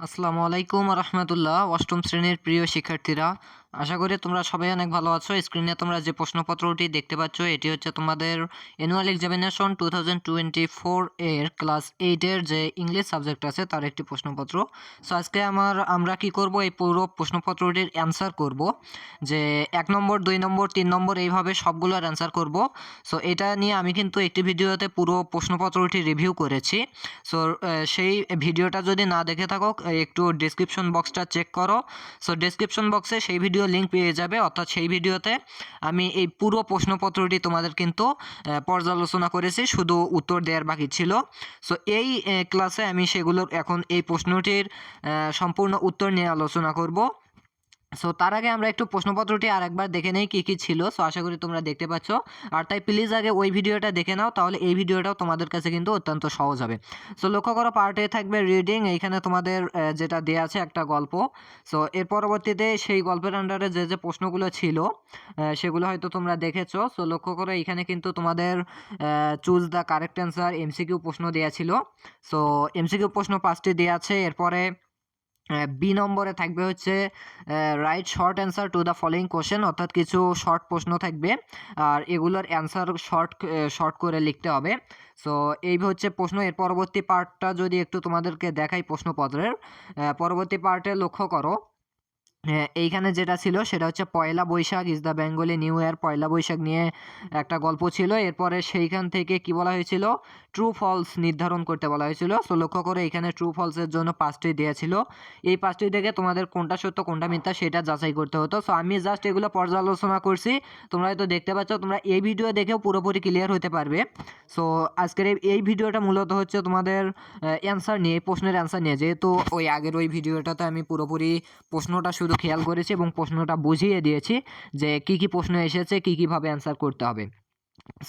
আসসালামু আলাইকুম রহমতুল্লাহ অষ্টম শ্রেণির প্রিয় শিক্ষার্থীরা। আশা করি তোমরা সবাই অনেক ভালো আছো। স্ক্রিনে তোমরা যে প্রশ্নপত্রটি দেখতে পাচ্ছ, এটি হচ্ছে তোমাদের annual examination two thousand twenty four এর ক্লাস এইটের যে ইংলিশ সাবজেক্ট আছে, তার একটি প্রশ্নপত্র। সো আজকে আমার, আমরা কি করব? এই পুরো প্রশ্নপত্রটির অ্যান্সার করব। যে এক নম্বর, দুই নম্বর, তিন নম্বর, এইভাবে সবগুলোর অ্যান্সার করব। সো এটা নিয়ে আমি কিন্তু একটি ভিডিওতে পুরো প্রশ্নপত্রটি রিভিউ করেছি। সো সেই ভিডিওটা যদি না দেখে থাকো একটু ডিসক্রিপশন বক্সটা চেক করো। সো ডিসক্রিপশন বক্সে সেই ভিডিও লিঙ্ক পেয়ে যাবে, অর্থাৎ সেই ভিডিওতে আমি এই পুরো প্রশ্নপত্রটি তোমাদের কিন্তু পর্যালোচনা করেছি, শুধু উত্তর দেওয়ার বাকি ছিল। সো এই ক্লাসে আমি সেগুলোর এখন এই প্রশ্নটির সম্পূর্ণ উত্তর নিয়ে আলোচনা করব। সো তার আগে আমরা একটু প্রশ্নপত্রটি আর একবার দেখে নেই কী কী ছিল। সো আশা করি তোমরা দেখতে পাচ্ছ। আর তাই প্লিজ আগে ওই ভিডিওটা দেখে নাও, তাহলে এই ভিডিওটাও তোমাদের কাছে কিন্তু অত্যন্ত সহজ হবে। সো লক্ষ্য করো পার্টে থাকবে রিডিং এইখানে তোমাদের যেটা দেওয়া আছে একটা গল্প। সো এর পরবর্তীতে সেই গল্পের আন্ডারে যে যে প্রশ্নগুলো ছিল সেগুলো হয়তো তোমরা দেখেছ। সো লক্ষ্য করো, এইখানে কিন্তু তোমাদের choose the correct answer MCQ প্রশ্ন দেওয়া ছিল। সো এমসিকিউ প্রশ্ন পাঁচটি দেওয়া আছে। এরপরে বি নম্বরে থাকবে হচ্ছে write short answer to the following question অর্থাৎ কিছু শর্ট প্রশ্ন থাকবে। আর এগুলোর অ্যান্সার শর্ট শর্ট করে লিখতে হবে। সো এই হচ্ছে প্রশ্ন। এর পরবর্তী পার্টটা যদি একটু তোমাদেরকে দেখাই প্রশ্নপত্রের পরবর্তী পার্টে লক্ষ্য করো। এইখানে যেটা ছিল সেটা হচ্ছে Poila Baishakh is the Bengali new year Poila Baishakh নিয়ে একটা গল্প ছিল। এরপরে সেইখান থেকে কি বলা হয়েছিল? ট্রু ফলস নির্ধারণ করতে বলা হয়েছিল। সো লক্ষ্য করে, এখানে ট্রু ফলসের জন্য পাঁচটি দেওয়া ছিল। এই পাঁচটি থেকে তোমাদের কোনটা সত্য, কোনটা মিথ্যা সেটা যাচাই করতে হতো। সো আমি জাস্ট এগুলো পর্যালোচনা করছি। তোমরা হয়তো দেখতে পাচ্ছ, তোমরা এই ভিডিও দেখেও পুরোপুরি ক্লিয়ার হতে পারবে। সো আজকের এই- এই ভিডিওটা মূলত হচ্ছে তোমাদের অ্যান্সার নিয়ে, প্রশ্নের অ্যান্সার নিয়ে। যেহেতু ওই আগের ওই ভিডিওটাতে আমি পুরোপুরি প্রশ্নটা শুধু খেয়াল করেছি এবং প্রশ্নটা বুঝিয়ে দিয়েছি যে কি কি প্রশ্ন এসেছে, কি কীভাবে অ্যান্সার করতে হবে।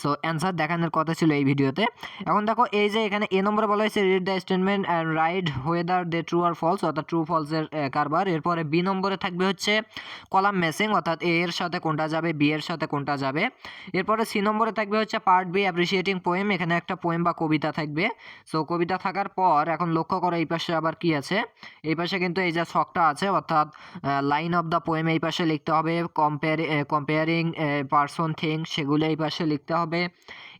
সো অ্যান্সার দেখানোর কথা ছিল এই ভিডিওতে। এখন দেখো, এই যে এখানে এ নম্বরে বলা হয়েছে read the statement and write whether they true or false অর্থাৎ ট্রু ফলসের কারবার। এরপরে বি নম্বরে থাকবে হচ্ছে কলাম মেসিং অর্থাৎ এ এর সাথে কোনটা যাবে, বি এর সাথে কোনটা যাবে। এরপরে সি নম্বরে থাকবে হচ্ছে পার্ট বি অ্যাপ্রিসিয়েটিং পোয়েম এখানে একটা পোয়েম বা কবিতা থাকবে। সো কবিতা থাকার পর, এখন লক্ষ্য করো, এই পাশে আবার কি আছে? এই পাশে কিন্তু এই যে ছকটা আছে, অর্থাৎ লাইন অফ দ্য পোয়েম এই পাশে লিখতে হবে কম্পেয়ার কম্পেয়ারিং পার্সন থিং সেগুলো এই পাশে লিখতে হবে।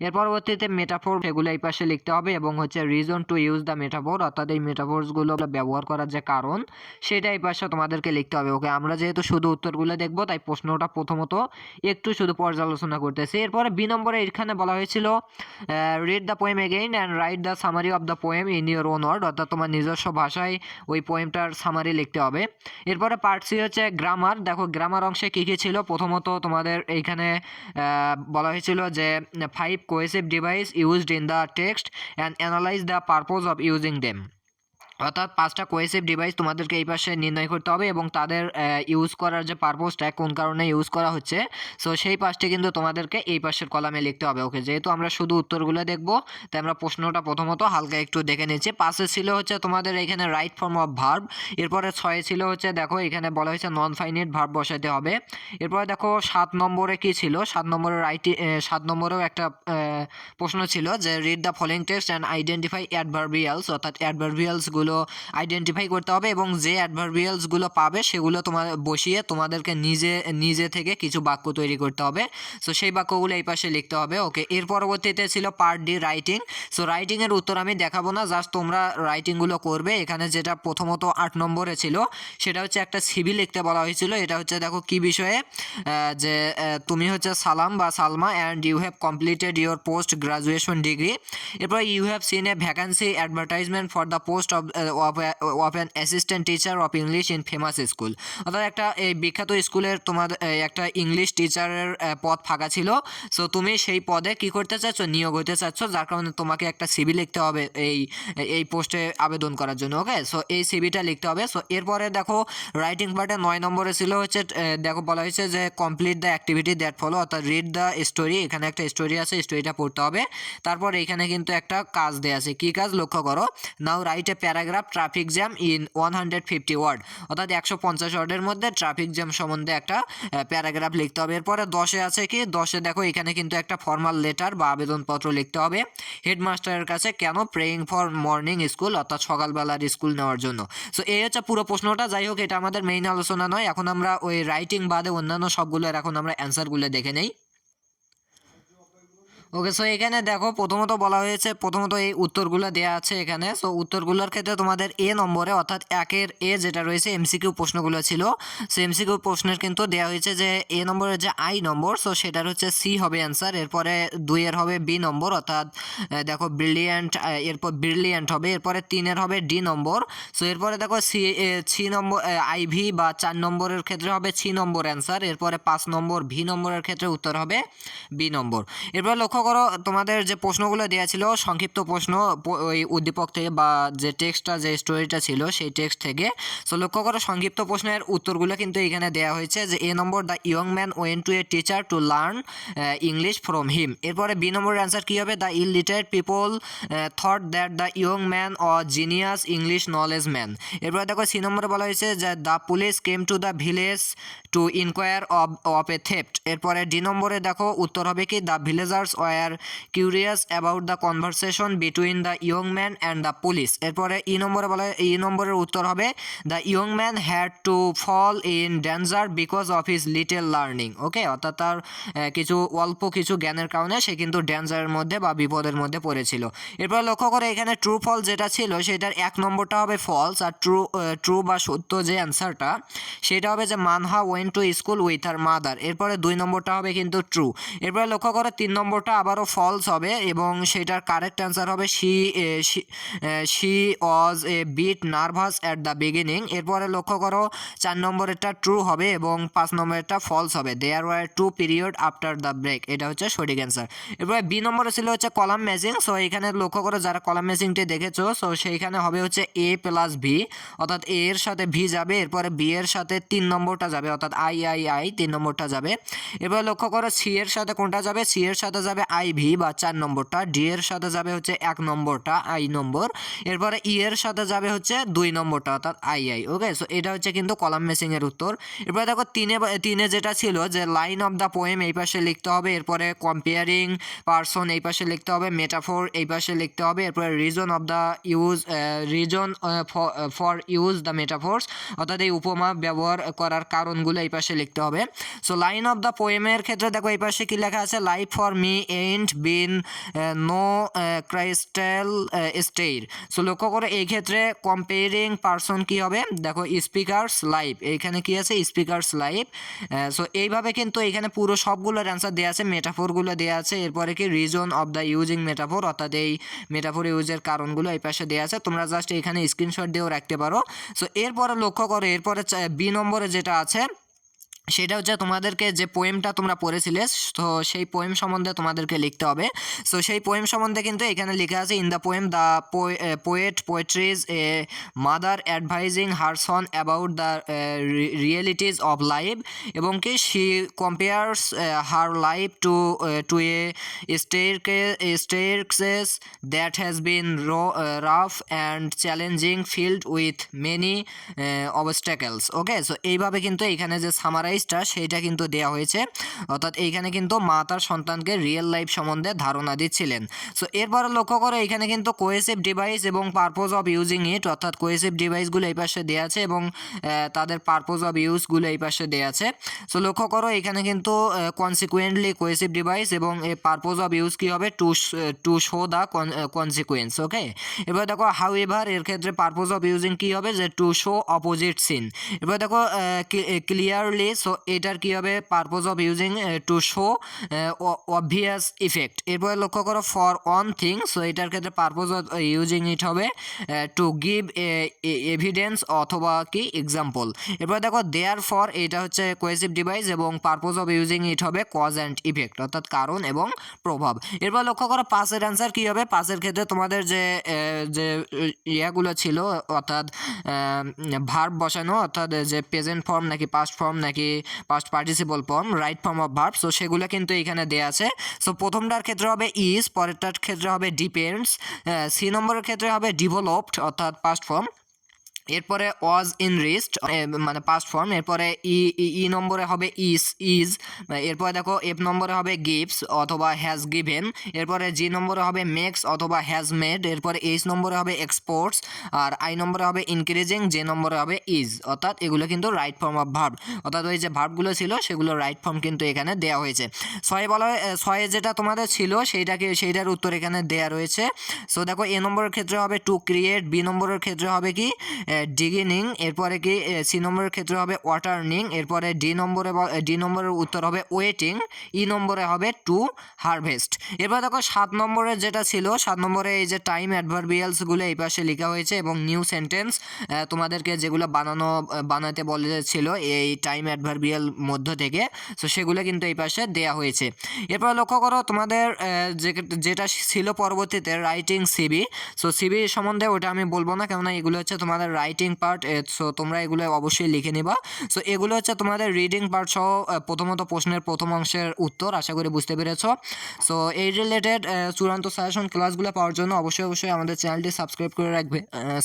এর পরবর্তীতে মেটাফোর সেগুলো এই পাশে লিখতে হবে এবং হচ্ছে reason to use the metaphor অর্থাৎ এই মেটাফোর্সগুলো ব্যবহার করার যে কারণ, সেটা এই পাশে তোমাদেরকে লিখতে হবে। ওকে আমরা যেহেতু শুধু উত্তরগুলো দেখব, তাই প্রশ্নটা প্রথমত একটু শুধু পর্যালোচনা করতেছি। এরপরে বি নম্বরে এখানে বলা হয়েছিল read the poem again and write the summary of the poem in your own word অর্থাৎ তোমার নিজস্ব ভাষায় ওই পোয়েমটার সামারি লিখতে হবে। এরপরে পার্ট সি হচ্ছে গ্রামার দেখো গ্রামার অংশে কী কী ছিল? প্রথমত তোমাদের এইখানে বলা হয়েছিল যে five cohesive device used in the text and analyse the purpose of using them অর্থাৎ পাঁচটা কোয়েসিভ ডিভাইস তোমাদেরকে এই পাশে নির্ণয় করতে হবে এবং তাদের ইউজ করার যে পারপোজটা কোন কারণে ইউজ করা হচ্ছে সো সেই পাশটি কিন্তু তোমাদেরকে এই পাশের কলামে লিখতে হবে। ওকে যেহেতু আমরা শুধু উত্তরগুলো দেখব, তাই আমরা প্রশ্নটা প্রথমত হালকা একটু দেখে নিচ্ছি। পাশে ছিল হচ্ছে তোমাদের এখানে রাইট ফর্ম অফ ভার্ব এরপরে ছয়ে ছিল হচ্ছে দেখো এখানে বলা হয়েছে নন ফাইনিট ভার্ব বসাইতে হবে। এরপরে দেখো সাত নম্বরে কি ছিল? সাত নম্বরে রাইট সাত নম্বরেও একটা প্রশ্ন ছিল যে read the following text and identify adverbials অর্থাৎ অ্যাডভার্বিয়ালসগুলো আইডেন্টিফাই করতে হবে এবং যে অ্যাডভার্বিয়ালসগুলো পাবে সেগুলো তোমার বসিয়ে তোমাদেরকে নিজে নিজে থেকে কিছু বাক্য তৈরি করতে হবে। সো সেই বাক্যগুলো এই পাশে লিখতে হবে। ওকে এর পরবর্তীতে ছিল পার্ট ডি রাইটিং সো রাইটিংয়ের উত্তর আমি দেখাবো না জাস্ট তোমরা রাইটিংগুলো করবে। এখানে যেটা প্রথমত আট নম্বরে ছিল, সেটা হচ্ছে একটা সিভি লিখতে বলা হয়েছিল। এটা হচ্ছে দেখো কি বিষয়ে? যে তুমি হচ্ছে সালাম বা Salma and you have completed your post graduation degree এরপর you have seen a vacancy advertisement for the post of of an assistant teacher of English in famous school. অর্থাৎ একটা এই বিখ্যাত স্কুলের তোমার একটা ইংলিশ টিচারের পদ ফাঁকা ছিল। সো, তুমি সেই পদে কি করতে চাচ্ছ? নিয়োগ হতে চাচ্ছ, যার কারণে তোমাকে একটা সিবি লিখতে হবে এই এই পোস্টে আবেদন করার জন্য, ওকে? সো, এই সিবিটা লিখতে হবে। সো, এরপরে দেখো রাইটিং পার্টে নয় নম্বরে ছিল হচ্ছে দেখো, বলা হয়েছে যে complete the activity that follow অর্থাৎ রিড দ্য স্টোরি এখানে একটা স্টোরি আছে স্টোরিটা পড়তে হবে। তারপর এখানে কিন্তু একটা কাজ দেওয়া আছে। কী কাজ? লক্ষ্য করো। Now write a paragraph paragraph traffic jam in one hundred fifty word অর্থাৎ একশো পঞ্চাশ ওয়ার্ডের মধ্যে ট্রাফিক জ্যাম সম্বন্ধে একটা প্যারাগ্রাফ লিখতে হবে। এরপরে দশে আছে কি? দশে দেখো এখানে কিন্তু একটা ফর্মাল লেটার বা আবেদনপত্র লিখতে হবে। হেডমাস্টারের কাছে কেন প্রেয়িং ফর মর্নিং স্কুল অর্থাৎ সকালবেলার স্কুল নেওয়ার জন্য? সো এই হচ্ছে পুরো প্রশ্নটা। যাই হোক, এটা আমাদের মেইন আলোচনা নয়। এখন আমরা ওই রাইটিং বাদে অন্যান্য সবগুলোর এখন আমরা অ্যান্সারগুলো দেখে নেই। ওকে সো এখানে দেখো প্রথমত বলা হয়েছে, প্রথমত এই উত্তরগুলো দেওয়া আছে এখানে। সো উত্তরগুলোর ক্ষেত্রে তোমাদের এ নম্বরে, অর্থাৎ একের এ যেটা রয়েছে এমসিকিউ প্রশ্নগুলো ছিল। সো এমসিকিউ প্রশ্নের কিন্তু দেওয়া হয়েছে যে এ নম্বরের যে আই নম্বর সো সেটার হচ্ছে সি হবে অ্যান্সার এরপরে দুইয়ের হবে বি নম্বর, অর্থাৎ দেখো ব্রিলিয়ান্ট এরপর ব্রিলিয়ান্ট হবে, এরপরে তিনের হবে ডি নম্বর। সো এরপরে দেখো সি সি নম্বর আইভি বা চার নম্বরের ক্ষেত্রে হবে সি নম্বর অ্যান্সার এরপরে পাঁচ নম্বর ভি নম্বরের ক্ষেত্রে উত্তর হবে বি নম্বর। এরপর লক্ষ্য করো, তোমাদের যে প্রশ্নগুলো দেওয়া ছিল, সংক্ষিপ্ত প্রশ্ন ওই উদ্দীপক থেকে বা যে টেক্সটটা, যে স্টোরিটা ছিল, সেই টেক্সট থেকে। সো লক্ষ্য করো, সংক্ষিপ্ত প্রশ্নের উত্তরগুলো কিন্তু এখানে দেওয়া হয়েছে যে A number the young man went to a teacher to learn English from him এরপরে বি নম্বরের অ্যান্সার কী হবে? The illiterate people thought that the young man a genius English knowledge man এরপরে দেখো সি নম্বরে বলা হয়েছে যে the police came to the village to enquire of of a theft এরপরে ডি নম্বরে দেখো, উত্তর হবে কি? The villagers were curious about the conversation between the young man and the police এরপরে ই নম্বরে বলা ই নম্বরের উত্তর হবে the young man had to fall in danger because of his little learning okay অর্থাৎ তার কিছু, অল্প কিছু জ্ঞানের কারণে সে কিন্তু ডেঞ্জারের মধ্যে বা বিপদের মধ্যে পড়েছিল। এরপর লক্ষ্য করে এখানে ট্রু ফল যেটা ছিল, সেটার এক নম্বরটা হবে ফলস আর ট্রু ট্রু বা সত্য যে অ্যান্সারটা সেটা হবে যে Manha went to school with her mother এরপরে দুই নম্বরটা হবে কিন্তু ট্রু এরপরে লক্ষ্য করে তিন নম্বরটা আবারও ফলস হবে এবং সেটার কারেক্ট অ্যান্সার হবে she she was a bit nervous at the beginning এরপরে লক্ষ্য করো, চার নম্বরেরটা ট্রু হবে এবং পাঁচ নম্বরেরটা ফলস হবে। There were two period after the break এটা হচ্ছে সঠিক অ্যান্সার এরপরে বি নম্বরে ছিল হচ্ছে কলাম ম্যাচিং সো এখানে লক্ষ্য করো, যারা কলাম ম্যাচিংটি দেখেছ সো সেইখানে হবে হচ্ছে এ প্লাস ভি অর্থাৎ এ এর সাথে ভি যাবে, এরপরে বি এর সাথে তিন নম্বরটা যাবে, অর্থাৎ আই আই আই তিন নম্বরটা যাবে। এবার লক্ষ্য করো সি এর সাথে কোনটা যাবে? সি এর সাথে যাবে আই ভি বা চার নম্বরটা ডি এর সাথে যাবে হচ্ছে এক নম্বরটা আই নম্বর। এরপরে ই এর সাথে যাবে হচ্ছে দুই নম্বরটা, অর্থাৎ আই আই ওকে সো এটা হচ্ছে কিন্তু কলাম মেসিং এর উত্তর। এরপরে দেখো তিনে তিনে যেটা ছিল যে লাইন অফ দ্য পোয়েম এই পাশে লিখতে হবে, এরপরে কম্পেয়ারিং পার্সন এই পাশে লিখতে হবে মেটাফোর এই পাশে লিখতে হবে, এরপরে reason of the use reason for use the metaphors অর্থাৎ এই উপমা ব্যবহার করার কারণগুলো এই পাশে লিখতে হবে। সো লাইন অফ দ্য পোয়েমের ক্ষেত্রে দেখো এই পাশে কি লেখা আছে life for me and been no crystal stair so লক্ষ্য করে, এই ক্ষেত্রে কম্পেয়ারিং পার্সন কি হবে? দেখো স্পিকার্স লাইভ এইখানে কি আছে? স্পিকার্স লাইভ সো এইভাবে কিন্তু এখানে পুরো সবগুলোর অ্যান্সার দেওয়া আছে মেটাফোরগুলো দেওয়া আছে। এরপরে কি? Reason of the using metaphor অর্থাৎ এই মেটাফোর ইউজের কারণগুলো এই পাশে দেওয়া আছে। তোমরা জাস্ট এখানে স্ক্রিনশট দিয়েও রাখতে পারো। সো এরপরে লক্ষ্য করো, এরপরে বি নম্বরে যেটা আছে সেটা হচ্ছে তোমাদেরকে যে পোয়েমটা তোমরা পড়েছিলে, তো সেই পোয়েম সম্বন্ধে তোমাদেরকে লিখতে হবে। সো সেই পোয়েম সম্বন্ধে কিন্তু এখানে লেখা আছে in the poem the poet portrays a mother advising her son about the realities of life এবং কি she compares her life to to a স্টেরকে staircase that has been rough and challenging filled with many obstacles okay so এইভাবে কিন্তু এখানে যে সামারাইজটা সেইটা কিন্তু দেওয়া হয়েছে। অর্থাৎ এইখানে কিন্তু মা তার সন্তানকে রিয়েল লাইফ সম্বন্ধে ধারণা দিচ্ছিলেন। সো এরপরে লক্ষ্য করো এখানে কিন্তু কোয়েসিভ ডিভাইস এবং পারপোজ অফ ইউজিং ইট অর্থাৎ কোয়েসিভ ডিভাইসগুলো এই পাশে দেওয়া আছে এবং তাদের পারপোজ অফ ইউজগুলো এই পাশে দেওয়া আছে। সো লক্ষ্য করো এখানে কিন্তু কনসিকুয়েন্টলি কোয়েসিভ ডিভাইস এবং এই পারপোজ অফ ইউজ কী হবে? To to show the consequence okay এবার দেখো হাউ এভার এর ক্ষেত্রে পারপোজ অফ ইউজিং কী হবে? যে টু শো অপোজিট সিন এবার দেখো ক্লিয়ারলি সো এটার কী হবে purpose of using to show obvious effect এরপরে লক্ষ্য করো ফর অন থিং সো এটার ক্ষেত্রে পারপোজ অফ ইউজিং ইট হবে টু গিভ এভিডেন্স অথবা কি এক্সাম্পল এরপর দেখো দেয়ার ফর এটা হচ্ছে কোয়েসিভ ডিভাইস এবং পারপোজ অফ ইউজিং ইট হবে কজ অ্যান্ড ইফেক্ট অর্থাৎ কারণ এবং প্রভাব। এরপর লক্ষ্য করো পাসের অ্যান্সার কী হবে? পাসের ক্ষেত্রে তোমাদের যে আহ, যে ইয়েগুলো ছিল অর্থাৎ ভার্ব বসানো অর্থাৎ যে প্রেজেন্ট ফর্ম নাকি পাস্ট ফর্ম নাকি past participle form right form of verb so সেগুলো কিন্তু এখানে দেওয়া আছে। সো প্রথমটার ক্ষেত্রে হবে ইজ পরেরটার ক্ষেত্রে হবে ডিপেন্ডস সি নম্বরের ক্ষেত্রে হবে ডেভেলপড অর্থাৎ পাস্ট ফর্ম এরপরে ওয়াজ ইন রিস্ট মানে পাস্ট ফর্ম এরপরে ই ই নম্বরে হবে ইস ইজ এরপরে দেখো এফ নম্বরে হবে গিভস অথবা হ্যাজ গিভেন এরপরে জি নম্বরে হবে মেক্স অথবা হ্যাজ মেড এরপরে এইচ নম্বরে হবে এক্সপোর্টস আর আই নম্বরে হবে ইনক্রিজিং যে নম্বরে হবে ইজ অর্থাৎ এগুলো কিন্তু রাইট ফর্ম অফ ভার্ব অর্থাৎ ওই যে ভার্বগুলো ছিল সেগুলো রাইট ফর্ম কিন্তু এখানে দেওয়া হয়েছে। ছয় বলা ছয়ে যেটা তোমাদের ছিল সেইটাকে, সেইটার উত্তর এখানে দেওয়া রয়েছে। সো দেখো এ নম্বরের ক্ষেত্রে হবে টু ক্রিয়েট বি নম্বরের ক্ষেত্রে হবে কি? ডিগিনিং এরপরে কি সি নম্বরের ক্ষেত্রে হবে ওয়াটার্নিং এরপরে ডি নম্বরে ডি নম্বরের উত্তর হবে ওয়েটিং, ই নম্বরে হবে টু হারভেস্ট। এরপর দেখো সাত নম্বরের যেটা ছিল, সাত নম্বরে এই যে টাইম অ্যাডভার্বিয়ালসগুলো এই পাশে লেখা হয়েছে এবং নিউ সেন্টেন্স তোমাদেরকে যেগুলো বানানো বানাতে বলেছিল এই টাইম অ্যাডভার্বিয়াল মধ্য থেকে, সো সেগুলো কিন্তু এই পাশে দেয়া হয়েছে। এরপর লক্ষ্য করো তোমাদের যেটা ছিল পরবর্তীতে রাইটিং সিবি সো সিবি সম্বন্ধে ওটা আমি বলব না, কেননা এগুলো হচ্ছে তোমাদের রাইটিং পার্ট সো তোমরা এগুলো অবশ্যই লিখে নিবা। সো এগুলো হচ্ছে তোমাদের রিডিং পার্ট সহ প্রথমত প্রশ্নের প্রথম অংশের উত্তর, আশা করি বুঝতে পেরেছ। সো এই রিলেটেড চূড়ান্ত সাজেশন ক্লাসগুলো পাওয়ার জন্য অবশ্যই অবশ্যই আমাদের চ্যানেলটি সাবস্ক্রাইব করে রাখবে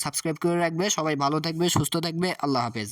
সাবস্ক্রাইব করে রাখবে। সবাই ভালো থাকবে, সুস্থ থাকবে। আল্লাহ হাফেজ।